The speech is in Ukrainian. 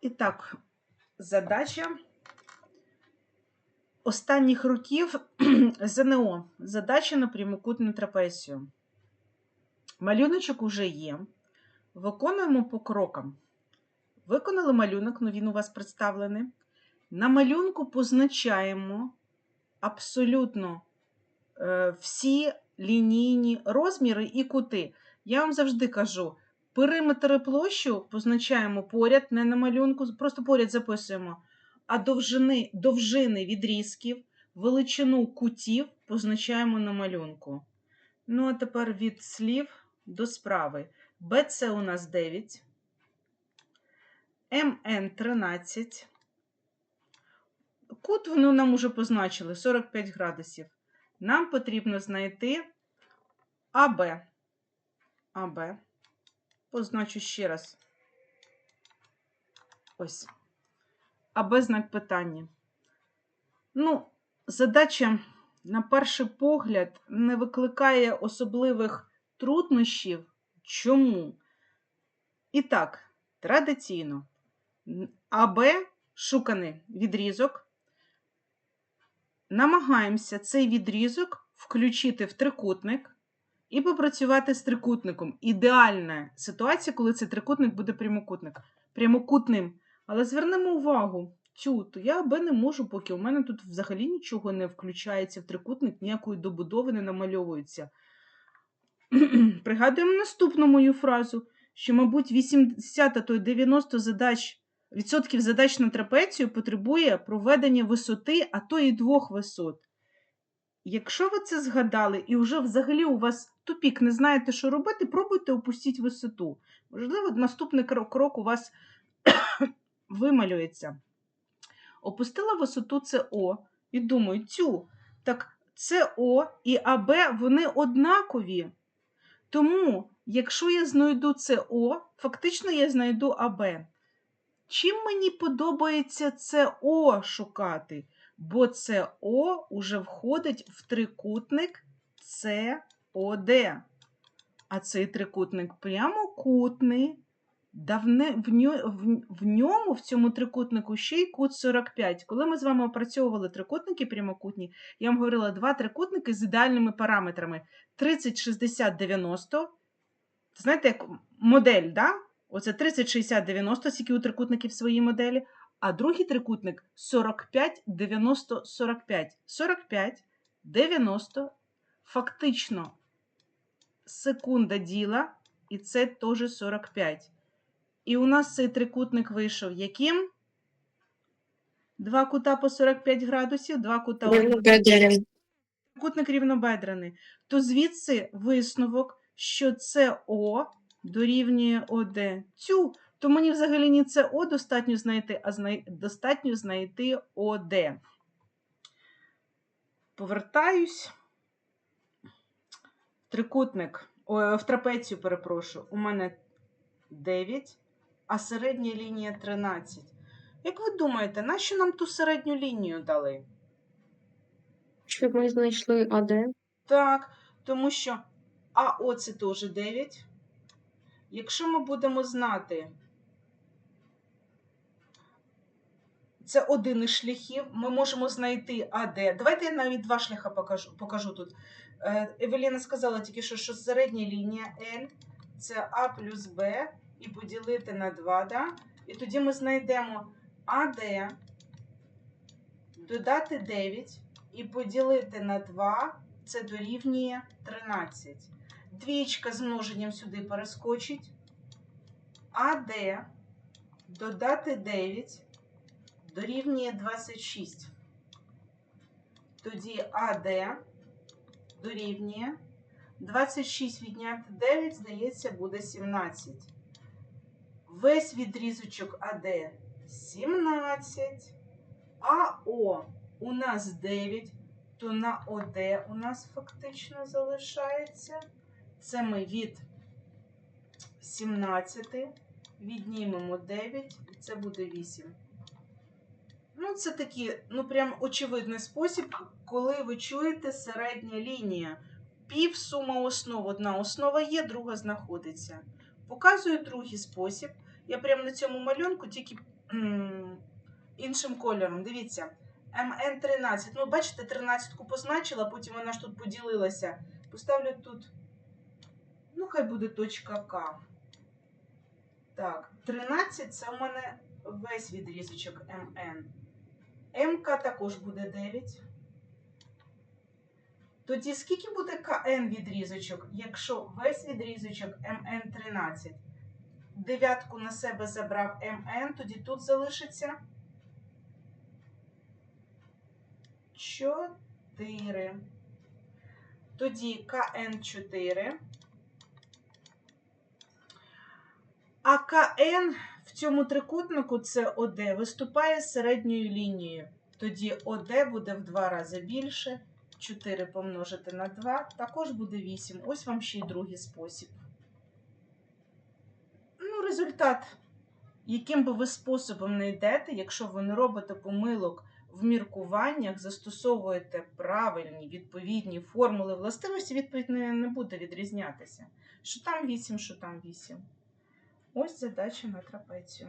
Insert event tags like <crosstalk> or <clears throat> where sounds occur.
І так, задача останніх років <clears throat> ЗНО. Задача на прямокутну трапецію. Малюночок уже є. Виконуємо по крокам. Виконали малюнок, ну він у вас представлений. На малюнку позначаємо абсолютно е, всі лінійні розміри і кути. Я вам завжди кажу: периметр і площу позначаємо поряд, не на малюнку, просто поряд записуємо. А довжини, довжини відрізків, величину кутів позначаємо на малюнку. Ну, а тепер від слів до справи. БЦ у нас 9, МН 13. Кут ну, нам уже позначили 45 градусів. Нам потрібно знайти АБ. АБ. Позначу ще раз. Ось. АБ знак питання. Ну, задача, на перший погляд, не викликає особливих труднощів. Чому? І так, традиційно. АБ шуканий відрізок. Намагаємося цей відрізок включити в трикутник і попрацювати з трикутником. Ідеальна ситуація, коли цей трикутник буде прямокутник. прямокутним. Але звернемо увагу, цю, то я АБ не можу, поки у мене тут взагалі нічого не включається в трикутник, ніякої добудови не намальовується. <clears throat> Пригадуємо наступну мою фразу, що, мабуть, 80 а то й 90 задач, відсотків задач на трапецію потребує проведення висоти, а то і двох висот. Якщо ви це згадали і вже взагалі у вас тупік не знаєте, що робити, пробуйте опустити висоту. Можливо, наступний крок у вас <coughs> вималюється. Опустила висоту СО і думаю, цю, так СО і АБ вони однакові. Тому, якщо я знайду СО, фактично я знайду АБ. Чим мені подобається СО шукати? Бо СО уже входить в трикутник СОД. А цей трикутник прямокутний. Давне, в, ньо, в, в ньому, в цьому трикутнику, ще й кут 45. Коли ми з вами опрацьовували трикутники прямокутні, я вам говорила два трикутники з ідеальними параметрами: 30, 60, 90. Знаєте, як модель, да? Оце 30, 60, 90, скільки у трикутників свої моделі. А другий трикутник 45, 90, 45. 45, 90, фактично секунда діла, і це теж 45. І у нас цей трикутник вийшов яким? Два кута по 45 градусів, два кута трикутник рівнобедрений. То звідси висновок, що СО дорівнює ОД. Цю, то мені взагалі не СО достатньо знайти, а знай... достатньо знайти ОД. Повертаюсь. Трикутник, о, в трапецію, перепрошую, у мене 9 а середня лінія 13. Як ви думаєте, нащо нам ту середню лінію дали? Щоб ми знайшли АД. Так, тому що АО це теж 9. Якщо ми будемо знати, це один із шляхів, ми можемо знайти АД. Давайте я навіть два шляха покажу, покажу тут. Е, Евеліна сказала тільки що, що середня лінія L це А плюс Б і поділити на 2, да? і тоді ми знайдемо АД, додати 9 і поділити на 2, це дорівнює 13. Двічка з множенням сюди перескочить. АД додати 9 дорівнює 26. Тоді АД дорівнює 26 відняти 9, здається, буде 17. Весь відрізочок АД 17, АО у нас 9, то на ОД у нас фактично залишається. Це ми від 17 віднімемо 9, і це буде 8. Ну, це такий, ну, прям очевидний спосіб, коли ви чуєте середня лінія. пів сума основ. Одна основа є, друга знаходиться. Показую другий спосіб. Я прямо на цьому малюнку тільки м, іншим кольором. Дивіться. МН13. Ну, бачите, 13-ку позначила, потім вона ж тут поділилася. Поставлю тут. Ну, хай буде точка К. Так, 13 це у мене весь відрізочок МН. МК також буде 9. Тоді скільки буде КН відрізочок, якщо весь відрізочок МН 13? Дев'ятку на себе забрав МН, тоді тут залишиться 4. Тоді КН 4. А КН в цьому трикутнику це ОД виступає середньою лінією. Тоді ОД буде в два рази більше. 4 помножити на 2 також буде 8. Ось вам ще й другий спосіб. Ну, результат. Яким би ви способом не йдете, якщо ви не робите помилок в міркуваннях, застосовуєте правильні відповідні формули властивості, відповідь не, буде відрізнятися. Що там 8, що там 8. Ось задача на трапецію.